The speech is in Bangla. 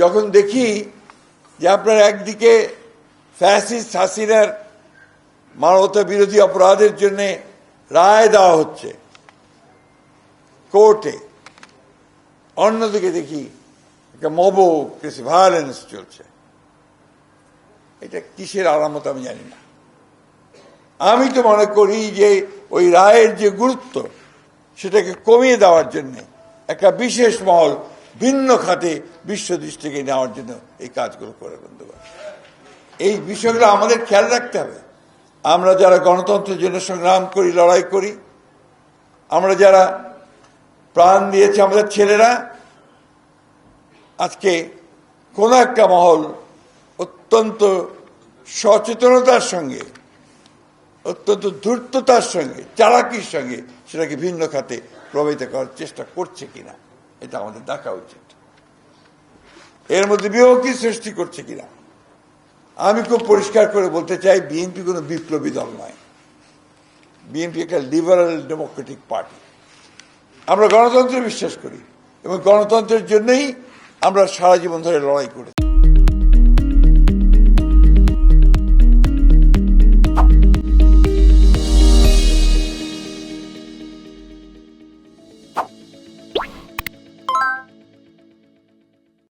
যখন দেখি যে আপনার একদিকে ফ্যাসিস্ট হাসিনার মানবতা বিরোধী অপরাধের জন্য রায় দেওয়া হচ্ছে, কোর্টে, অন্যদিকে দেখি একটা মব কিছু ভায়োলেন্স চলছে। এটা কিসের আলামত আমি জানি না। আমি তো মনে করি যে ওই রায়ের যে গুরুত্ব, সেটাকে কমিয়ে দেওয়ার জন্য একটা বিশেষ মহল ভিন্ন খাতে বিশ্ব দৃষ্টিকে নেওয়ার জন্য এই কাজগুলো করে বন্ধুগণ। এই বিষয়গুলো আমাদের খেয়াল রাখতে হবে। আমরা যারা গণতন্ত্রের জন্য সংগ্রাম করি, লড়াই করি, আমরা যারা প্রাণ দিয়েছে আমাদের ছেলেরা, আজকে কোনো একটা মহল অত্যন্ত সচেতনতার সঙ্গে, অত্যন্ত ধূর্ততার সঙ্গে, চালাকির সঙ্গে সেটাকে ভিন্ন খাতে প্রভাবিত করার চেষ্টা করছে কিনা। এটা আমাদের দেখা উচিত এর মধ্যে বিভক্তি সৃষ্টি করছে কিনা? আমি খুব পরিষ্কার করে বলতে চাই বিএনপি কোনো বিপ্লবী দল নয়। বিএনপি একটা লিবারাল ডেমোক্রেটিক পার্টি আমরা গণতন্ত্রে বিশ্বাস করি এবং গণতন্ত্রের জন্যই আমরা সারা জীবন ধরে লড়াই করি